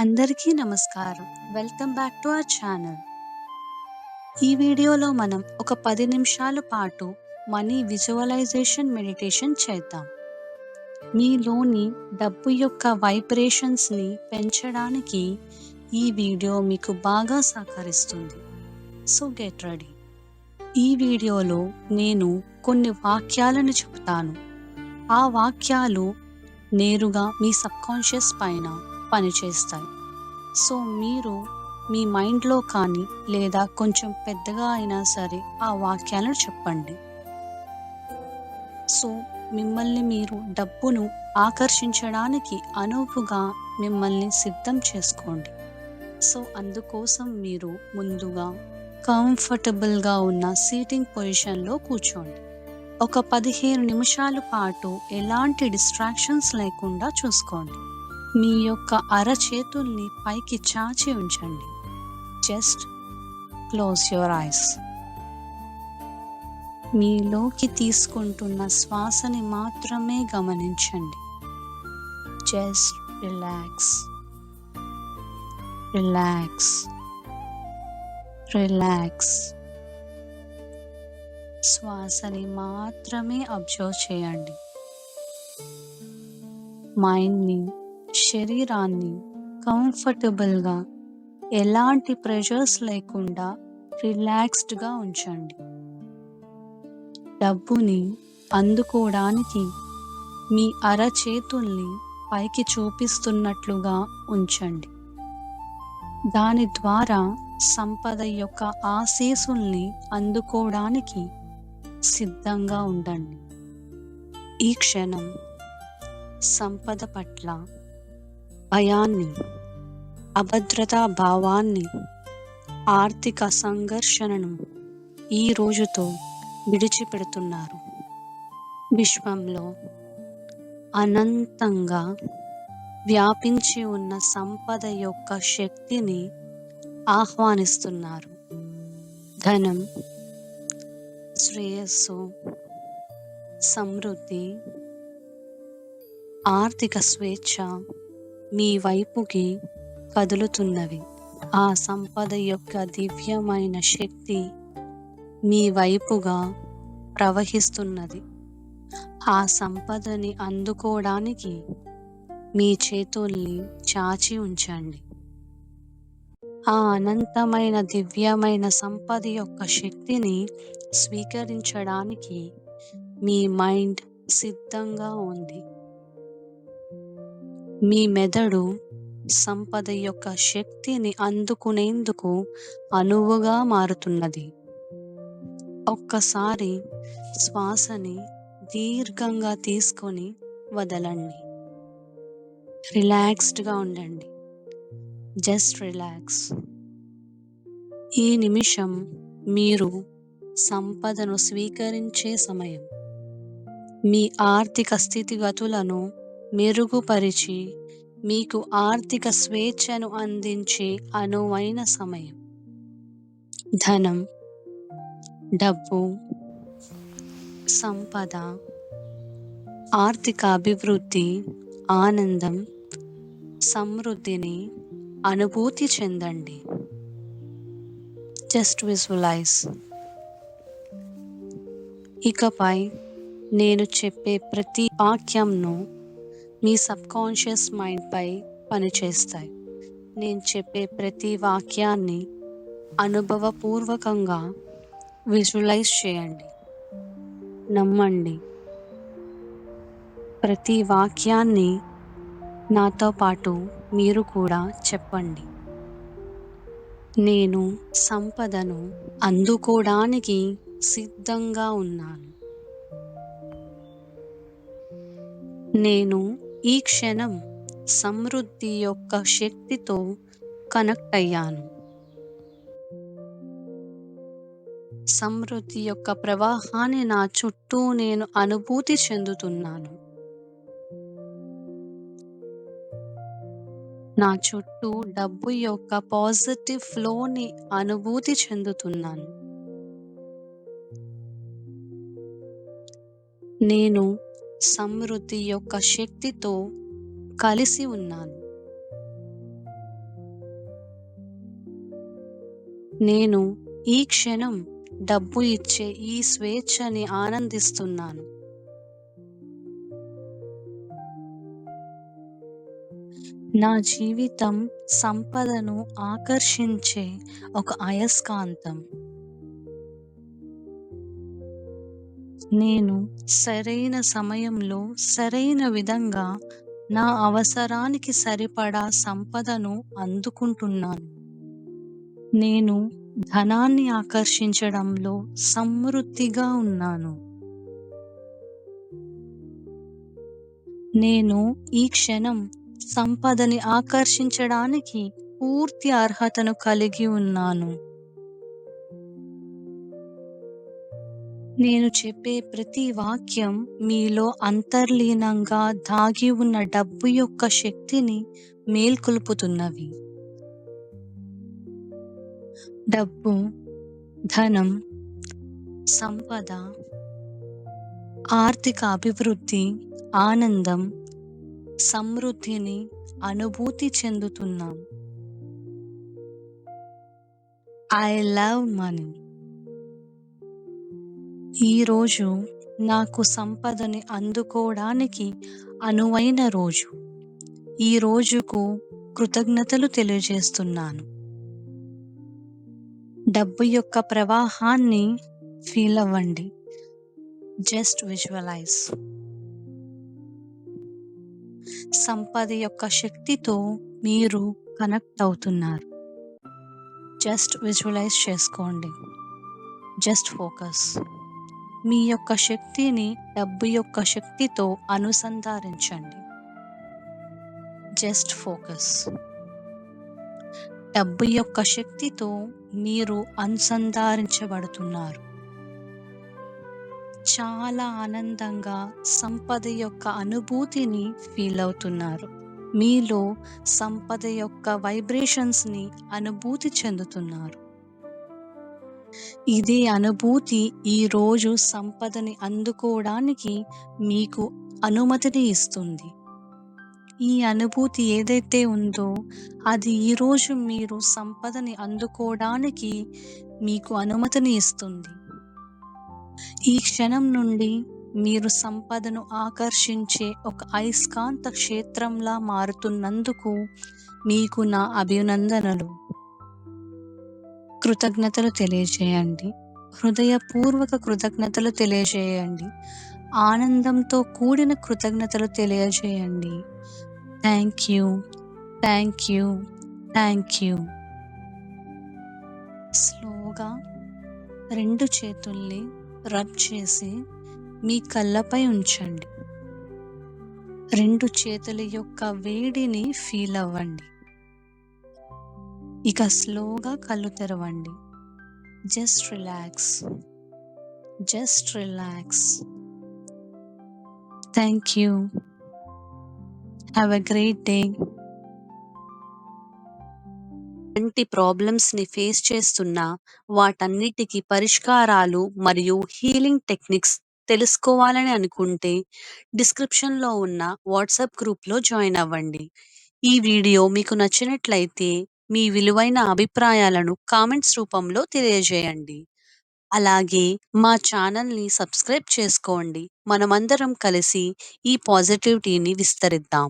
అందరికీ నమస్కారం. Welcome back to our channel. ఈ వీడియోలో మనం ఒక పది నిమిషాల పాటు మనీ విజువలైజేషన్ మెడిటేషన్ చేద్దాం. మీలోని డబ్బు యొక్క వైబ్రేషన్స్ని పెంచడానికి ఈ వీడియో మీకు బాగా సహకరిస్తుంది. So get ready. ఈ వీడియోలో నేను కొన్ని వాక్యాలను చెప్తాను. ఆ వాక్యాలు నేరుగా మీ సబ్కాన్షియస్ పైన పనిచేస్తాయి సో మీరు మీ మైండ్లో కానీ లేదా కొంచెం పెద్దగా అయినా సరే ఆ వాక్యాలను చెప్పండి. సో మిమ్మల్ని మీరు డబ్బును ఆకర్షించడానికి అనువుగా మిమ్మల్ని సిద్ధం చేసుకోండి. సో అందుకోసం మీరు ముందుగా కంఫర్టబుల్గా ఉన్న సీటింగ్ పొజిషన్లో కూర్చోండి. ఒక పదిహేను నిమిషాల పాటు ఎలాంటి డిస్ట్రాక్షన్స్ లేకుండా చూసుకోండి. మీ యొక్క అరచేతుల్ని పైకి చాచి ఉంచండి. జస్ట్ క్లోజ్ యువర్ ఐస్ మీలోకి తీసుకుంటున్న శ్వాసని మాత్రమే గమనించండి. జస్ట్ రిలాక్స్ రిలాక్స్ రిలాక్స్ శ్వాసని మాత్రమే అబ్జర్వ్ చేయండి. మైండ్ని శరీరాన్ని కంఫర్టబుల్గా ఎలాంటి ప్రెషర్స్ లేకుండా రిలాక్స్డ్గా ఉంచండి. డబ్బుని అందుకోవడానికి మీ అరచేతుల్ని పైకి చూపిస్తున్నట్లుగా ఉంచండి. దాని ద్వారా సంపద యొక్క ఆశీసుల్ని అందుకోవడానికి సిద్ధంగా ఉండండి. ఈ క్షణం సంపద పట్ల భయాన్ని అభద్రతా భావాన్ని ఆర్థిక సంఘర్షణను ఈ రోజుతో విడిచిపెడుతున్నారు. విశ్వంలో అనంతంగా వ్యాపించి ఉన్న సంపద యొక్క శక్తిని ఆహ్వానిస్తున్నారు. ధనం శ్రేయస్సు సమృద్ధి ఆర్థిక స్వేచ్ఛ మీ వైపుకి కదులుతున్నవి. ఆ సంపద యొక్క దివ్యమైన శక్తి మీ వైపుగా ప్రవహిస్తున్నది. ఆ సంపదని అందుకోవడానికి మీ చేతుల్ని చాచి ఉంచండి. ఆ అనంతమైన దివ్యమైన సంపద యొక్క శక్తిని స్వీకరించడానికి మీ మైండ్ సిద్ధంగా ఉంది. మీ మెదడు సంపద యొక్క శక్తిని అందుకునేందుకు అనువుగా మారుతున్నది. ఒక్కసారి శ్వాసని దీర్ఘంగా తీసుకొని వదలండి. రిలాక్స్డ్గా ఉండండి. Just relax. ఈ నిమిషం మీరు సంపదను స్వీకరించే సమయం. మీ ఆర్థిక స్థితిగతులను మెరుగుపరిచి మీకు ఆర్థిక స్వేచ్ఛను అందించే అనువైన సమయం. ధనం డబ్బు సంపద ఆర్థిక అభివృద్ధి ఆనందం సమృద్ధిని అనుభూతి చెందండి. Just visualise. ఇకపై నేను చెప్పే ప్రతి వాక్యంను మీ సబ్కాన్షియస్ మైండ్పై పనిచేస్తాయి. నేను చెప్పే ప్రతి వాక్యాన్ని అనుభవపూర్వకంగా విజువలైజ్ చేయండి. నమ్మండి. ప్రతి వాక్యాన్ని నాతో పాటు మీరు కూడా చెప్పండి. నేను సంపదను అందుకోవడానికి సిద్ధంగా ఉన్నాను. నేను ఈ క్షణం సమృద్ధి యొక్క శక్తితో కనెక్ట్ అయ్యాను సమృద్ధి యొక్క ప్రవాహాన్ని నా చుట్టూ నేను అనుభూతి చెందుతున్నాను. నా చుట్టూ డబ్బు యొక్క పాజిటివ్ ఫ్లోని అనుభూతి చెందుతున్నాను. నేను సమృద్ధి యొక్క శక్తితో కలిసి ఉన్నాను. నేను ఈ క్షణం డబ్బు ఇచ్చే ఈ స్వేచ్ఛని ఆనందిస్తున్నాను. నా జీవితం సంపదను ఆకర్షించే ఒక అయస్కాంతం. నేను సరైన సమయంలో, సరైన విధంగా నా అవసరానికి సరిపడా సంపదను అందుకుంటున్నాను. నేను ధనాన్ని ఆకర్షించడంలో సమృద్ధిగా ఉన్నాను. నేను ఈ క్షణం సంపదని ఆకర్షించడానికి పూర్తి అర్హతను కలిగి ఉన్నాను. నేను చెప్పే ప్రతి వాక్యం మీలో అంతర్లీనంగా దాగి ఉన్న డబ్బు యొక్క శక్తిని మేల్కొల్పుతున్నవి. డబ్బు, ధనం, సంపద, ఆర్థిక అభివృద్ధి, ఆనందం, సమృద్ధిని అనుభూతి చెందుతున్నాం. I love money. ఈరోజు నాకు సంపదని అందుకోవడానికి అనువైన రోజు. ఈ రోజుకు కృతజ్ఞతలు తెలియజేస్తున్నాను. డబ్బు యొక్క ప్రవాహాన్ని ఫీల్ అవ్వండి. Just visualise. సంపద యొక్క శక్తితో మీరు కనెక్ట్ అవుతున్నారు. జస్ట్ విజువలైజ్ చేసుకోండి. Just focus. మీ యొక్క శక్తిని డబ్బు యొక్క శక్తితో అనుసంధానించండి. Just focus. డబ్బు యొక్క శక్తితో మీరు అనుసంధానించబడుతున్నారు. చాలా ఆనందంగా సంపద యొక్క అనుభూతిని ఫీల్ అవుతున్నారు. మీలో సంపద యొక్క వైబ్రేషన్స్‌ని అనుభూతి చెందుతున్నారు. ఇదే అనుభూతి ఈరోజు సంపదని అందుకోవడానికి మీకు అనుమతిని ఇస్తుంది. ఈ అనుభూతి ఏదైతే ఉందో అది ఈరోజు మీరు సంపదని అందుకోవడానికి మీకు అనుమతిని ఇస్తుంది. ఈ క్షణం నుండి మీరు సంపదను ఆకర్షించే ఒక అయస్కాంత క్షేత్రంలా మారుతున్నందుకు మీకు నా అభినందనలు. కృతజ్ఞతలు తెలియజేయండి. హృదయపూర్వక కృతజ్ఞతలు తెలియజేయండి. ఆనందంతో కూడిన కృతజ్ఞతలు తెలియజేయండి. Thank you. Thank you. Thank you. స్లోగా రెండు చేతుల్ని రబ్ చేసి మీ కళ్ళపై ఉంచండి. రెండు చేతుల యొక్క వేడిని ఫీల్ అవ్వండి. ఇక స్లోగా కళ్ళు తెరవండి. Just relax. Just relax. Thank you. Have a great day. ఎలాంటి ప్రాబ్లమ్స్‌ని ఫేస్ చేస్తున్నా వాటన్నిటికి పరిష్కారాలు మరియు హీలింగ్ టెక్నిక్స్ తెలుసుకోవాలని అనుకుంటే డిస్క్రిప్షన్‌లో ఉన్న వాట్సాప్ గ్రూప్‌లో జాయిన్ అవ్వండి. ఈ వీడియో మీకు నచ్చినట్లయితే మీ విలువైన అభిప్రాయాలను కామెంట్స్ రూపంలో తెలియజేయండి. అలాగే మా ఛానల్‌ని సబ్స్క్రైబ్ చేసుకోండి. మనమందరం కలిసి ఈ పాజిటివిటీని విస్తరిద్దాం.